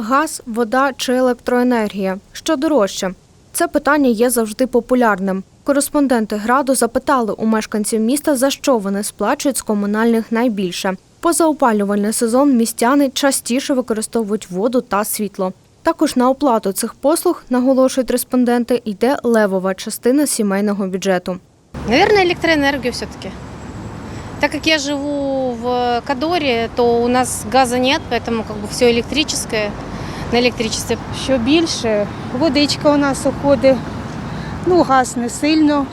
Газ, вода чи електроенергія? Що дорожче? Це питання є завжди популярним. Кореспонденти граду запитали у мешканців міста, за що вони сплачують з комунальних найбільше. Поза опалювальний сезон містяни частіше використовують воду та світло. Також на оплату цих послуг, наголошують респонденти, йде левова частина сімейного бюджету. Наверное, электроэнергию все-таки. Так как я живу в Кадоре, то у нас газа нет, поэтому как бы все электрическое на электричестве. що більше. Водичка у нас уходить, ну газ не сильно.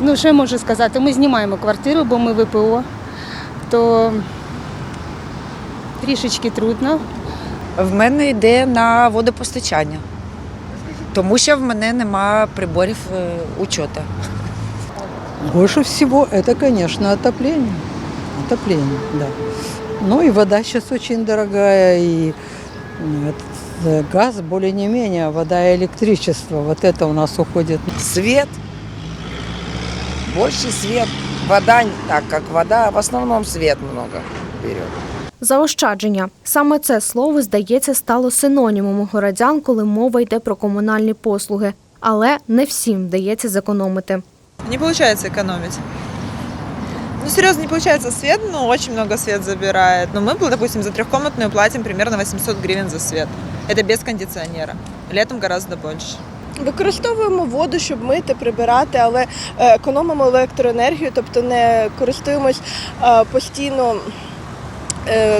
Ну, що я можу сказати, ми знімаємо квартиру, бо ми ВПО, то трішечки трудно. В мене йде на водопостачання, тому що в мене нема приборів е, учота. Больше всего это, конечно, отопление. Отопление, да. Ну и вода сейчас очень дорогая, и м, этот, э, газ более не менее, а вода и электричество. Вот это у нас уходит Свет. Больше свет. Вода не так, как вода. В основном свет много берет. Заощадження саме це слово здається стало синонімом у городян, коли мова йде про комунальні послуги. Але не всім вдається зекономити. Не получается экономить. Ну, серьезно, не получается свет, ну, очень много свет забирает. Но мы, допустим, за трехкомнатную платим примерно 800 гривен за свет. Это без кондиционера. Летом гораздо больше. Використовуємо воду, щоб мити, прибирати, але е, економимо електроенергію, тобто не користуємось е, постійно е,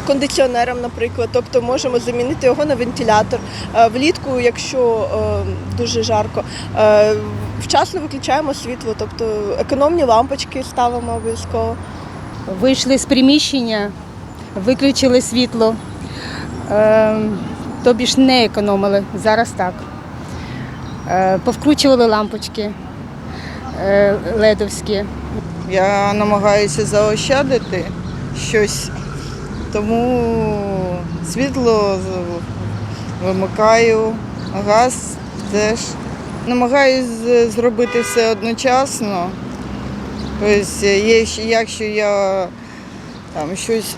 кондиціонером, наприклад. Тобто можемо замінити його на вентилятор. Е, Влітку, якщо е, дуже жарко, е, вчасно виключаємо світло, тобто економні лампочки ставимо обов'язково. Вийшли з приміщення, виключили світло, е, тобі ж не економили, зараз так. Е, повкручували лампочки е, ледовські. Я намагаюся заощадити щось, тому світло вимикаю, газ теж. Намагаюсь з- зробити все одночасно. Тобто, якщо я там щось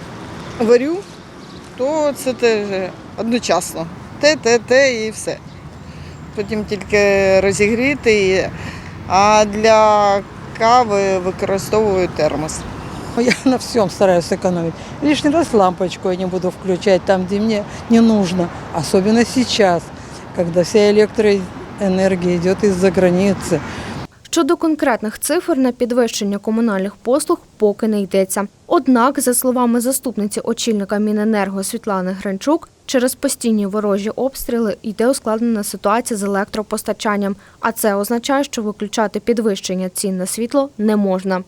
варю, то це теж одночасно. Те, те, те і все. Потім тільки розігріти. А для кави використовую термос. Я на всем стараюсь экономить. Лишний раз лампочку я не буду включать там, где мне не нужно. Особенно сейчас, когда вся электроэнергия идет из-за границы. Щодо конкретних цифр на підвищення комунальних послуг поки не йдеться. Однак, за словами заступниці очільника Міненерго Світлани Гринчук, через постійні ворожі обстріли йде ускладнена ситуація з електропостачанням, а це означає, що виключати підвищення цін на світло не можна.